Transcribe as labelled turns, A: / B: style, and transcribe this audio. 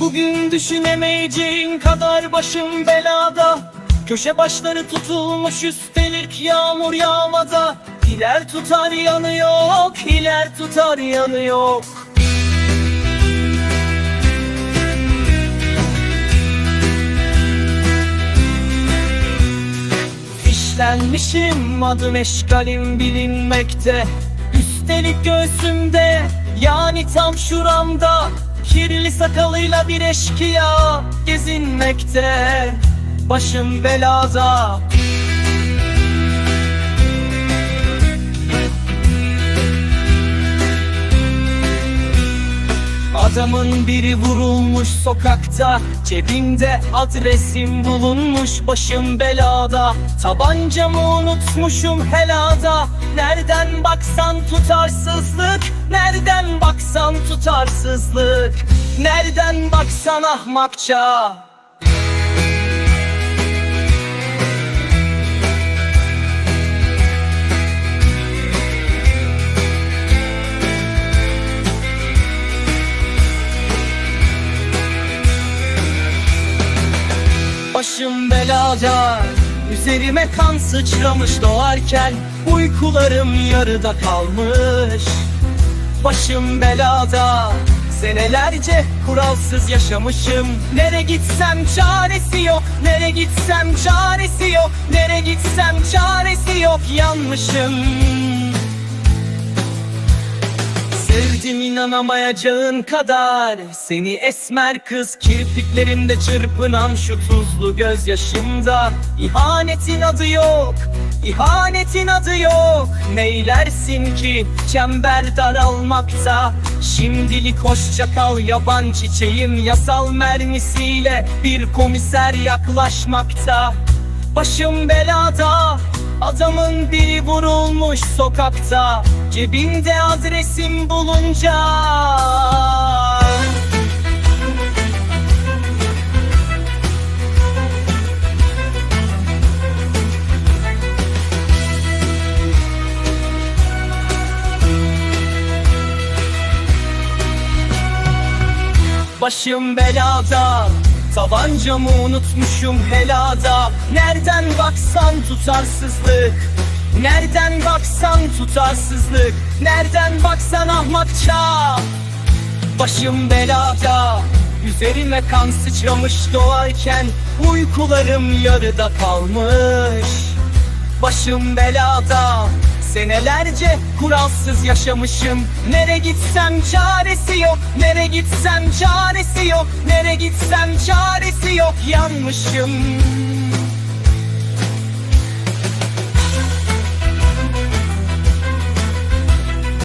A: Bugün düşünemeyeceğin kadar başım belada. Köşe başları tutulmuş üstelik yağmur yağmada. Hiler tutar yanı yok, hiler tutar yanı yok Fişlenmişim adım eşkalim bilinmekte. Üstelik göğsümde yani tam şuramda sakalıyla bir eşkıya gezinmekte. Başım belada Adamın biri vurulmuş sokakta Cebimde adresim bulunmuş başım belada. Tabancamı unutmuşum helada. Nereden baksan tutarsızlık Nereden baksan tutarsızlık. Nereden baksan ahmakça Başım belada Üzerime kan sıçramış doğarken Uykularım yarıda kalmış. Başım belada Senelerce kuralsız yaşamışım. Nere gitsem çaresi yok Nere gitsem çaresi yok Nere gitsem çaresi yok. Yanmışım Sevdim inanamayacağın kadar. Seni esmer kız kirpiklerinde çırpınan şu tuzlu gözyaşımda. İhanetin adı yok, ihanetin adı yok. Neylersin ki çember daralmakta? Şimdilik hoşça kal yaban çiçeğim. Yasal mermisiyle bir komiser yaklaşmakta. Başım belada Adamın biri vurulmuş sokakta Cebinde adresim bulunca. Başım belada Tabancamı unutmuşum helada. Nereden baksan tutarsızlık. Nereden baksan tutarsızlık. Nereden baksan ahmakça. Başım belada. Üzerime kan sıçramış doğarken Uykularım yarıda kalmış. Başım belada Senelerce kuralsız yaşamışım. Nere gitsem çaresi yok Nere gitsem çaresi yok Nere gitsem çaresi yok. Yanmışım